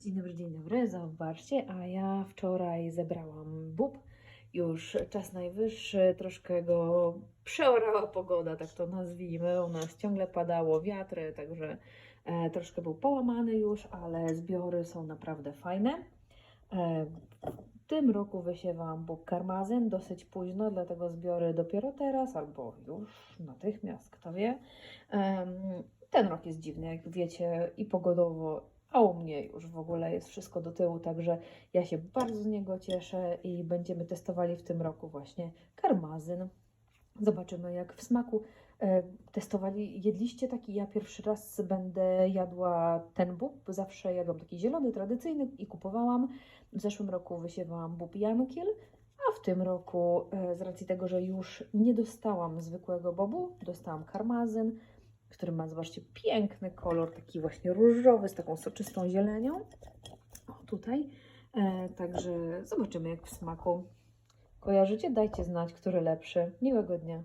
Dzień dobry, dzień dobry, zobaczcie, a ja wczoraj zebrałam bób. Już czas najwyższy, troszkę go przeorała pogoda, tak to nazwijmy. U nas ciągle padało wiatry, także e, troszkę był połamany już, ale zbiory są naprawdę fajne. E, w tym roku wysiewam bób karmazyn dosyć późno, dlatego zbiory dopiero teraz albo już natychmiast, kto wie. Em, ten rok jest dziwny, jak wiecie, i pogodowo, a u mnie już w ogóle jest wszystko do tyłu, także ja się bardzo z niego cieszę i będziemy testowali w tym roku właśnie karmazyn. Zobaczymy, jak w smaku e, testowali. Jedliście taki? Ja pierwszy raz będę jadła ten bób. Zawsze jadłam taki zielony, tradycyjny i kupowałam. W zeszłym roku wysiewałam bób Jankiel, a w tym roku, e, z racji tego, że już nie dostałam zwykłego bobu, dostałam karmazyn, który ma, zobaczcie, piękny kolor, taki właśnie różowy, z taką soczystą zielenią. O, tutaj. E, także zobaczymy, jak w smaku. Kojarzycie? Dajcie znać, który lepszy. Miłego dnia.